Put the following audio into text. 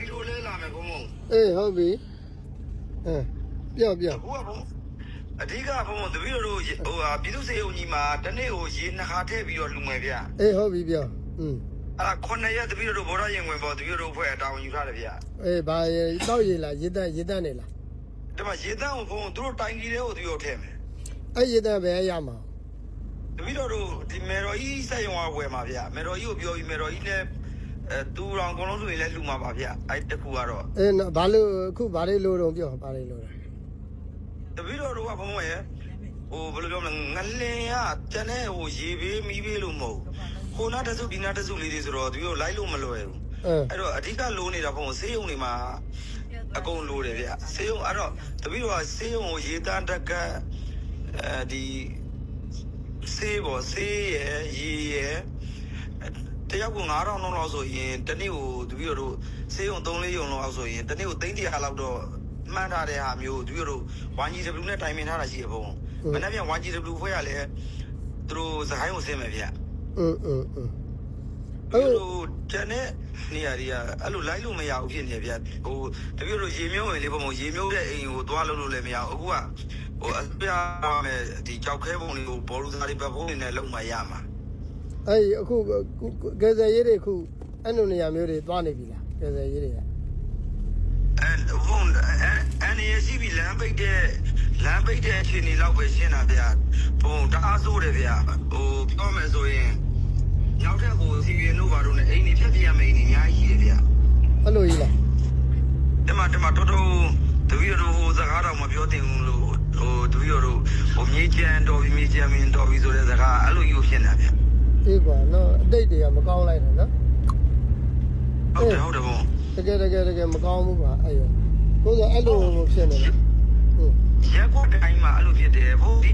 ကီလိုလဲလာမယ်ဘုံဘုံအေးဟုတ်ပြီအဲပြောပြောအခုကဘုံအဓိကဘုံဘုံတပည့်တော်တို့ဟိုဟာပြည်သူ့စေယုံကြီးမှာတနေ့ကိုရေနှစ်ခါထည့်ပြီးတော့လူငယ်ဗျအေးဟုတ်ပြီပြောอืมအဲ့ဒါခုနှစ်ရက်တပည့်တော်တို့ဘောရရင်ဝင်ပေါ်တပည့်တော်တို့ဖွဲ့တာဝန်ယူထားတယ်ဗျအေးဘာရေတောက်ရည်လားရေတန်းရေတန်းနေလားဒီမှာရေတန်းကိုဘုံသူတို့တိုင်ကြီးတွေကိုတပည့်တော်ထည့်မယ်အဲ့ရေတန်းပဲရမှာတပည့်တော်တို့ဒီမေတော်ကြီးစက်ရုံကဝယ်မှာဗျမေတော်ကြီးကိုပြောပြီးမေတော်ကြီးလည်း အဲသူတော်အကုန်လုံးဆိုရင်လည်းလူမှာပါဗျအဲ့တခုကတော့အေးနော်ဘာလို့အခုဘာလေးလို့တော့ပြောဘာလေးလို့လဲတပည့်တော်တို့ကဘုံဘုံရဲ့ဟိုဘယ်လိုပြောမလဲငလင်ကကျန်တဲ့ဟိုရေဘေးမီးဘေးလို့မဟုတ်ဟိုနာတစုဒီနာတစုလေးတွေဆိုတော့တပည့်တော်လိုက်လို့မလွယ်ဘူးအဲအဲ့တော့အဓိကလိုနေတာဘုံဆေးရုံတွေမှာအကုန်လိုတယ်ဗျဆေးရုံအဲ့တော့တပည့်တော်ကဆေးရုံကိုရေတန်းတက်ကအဲဒီဆေးပေါ်ဆေးရယ်ရေရယ် တယောက်ကို9000နှုန်းလောက်ဆိုရင်တနေ့ကိုတပည့်တော်တို့ဆေးရုံ3-4ရုံလောက်ဆိုရင်တနေ့ကို300လောက်တော့မှန်းထားတဲ့ဟာမျိုးတပည့်တော်တို့ 1GW နဲ့တိုင်ပင်ထားတာရှိရပုံမနေ့ပြန် 1GW ဖွဲ့ရလဲသူတို့စကိုင်းကိုဆင်းမယ်ဗျအင်းအင်းအင်းအဲ့လိုတန်တဲ့နေရာတွေကအဲ့လိုလိုက်လို့မရဘူးဖြစ်နေဗျဟိုတပြည့်လို့ရေမျိုးဝင်လေးပုံပုံရေမျိုးတဲ့အိမ်ကိုသွားလို့လို့လည်းမရဘူးအခုကဟိုအပြားမဲ့ဒီကြောက်ခဲပုံတွေကိုဘောလူသားတွေပတ်ဖို့နေနဲ့လုံမရမှာ အဲ့ဒီအခုကယ်ဆယ်ရေးတွေအခုအဲ့လိုနေရာမျိုးတွေသွားနေပြီလားကယ်ဆယ်ရေးတွေကအဲဘုံအန်ရစီဘီလမ်းပိတ်တဲ့လမ်းပိတ်တဲ့အခြေအနေလောက်ပဲရှင်းတာဗျဘုံတအားဆိုးတယ်ဗျဟိုပြောမယ်ဆိုရင်နောက်ထပ်ဟိုစီဗီနိုဘာတို့နဲ့အိမ်ကြီးဖြတ်ပြရမယ့်အိမ်ကြီးအများကြီးရှိတယ်ဗျအဲ့လိုကြီးလားဒီမှာဒီမှာတော်တော်တပည့်တော်ဟိုစကားတော့မပြောတင်ဘူးလို့ဟိုတပည့်တော်ဟိုမြေကျန်တော်ပြီမြေကျန်မင်းတော်ပြီဆိုတဲ့စကားအဲ့လိုယူဖြစ်နေတာဗျ အေးကွာနော်အတိတ်တွေကမကောင်းလိုက်နဲ့နော်ဟုတ်တယ်ဟုတ်တယ်ဘုံတကယ်တကယ်တကယ်မကောင်းဘူးကွာအဲ့ရောကိုယ်ကအဲ့လိုဖြစ်နေတယ်ဟုတ်ရက်ကွက်တိုင်းမှာအဲ့လိုဖြစ်တယ်ဘုံဒီ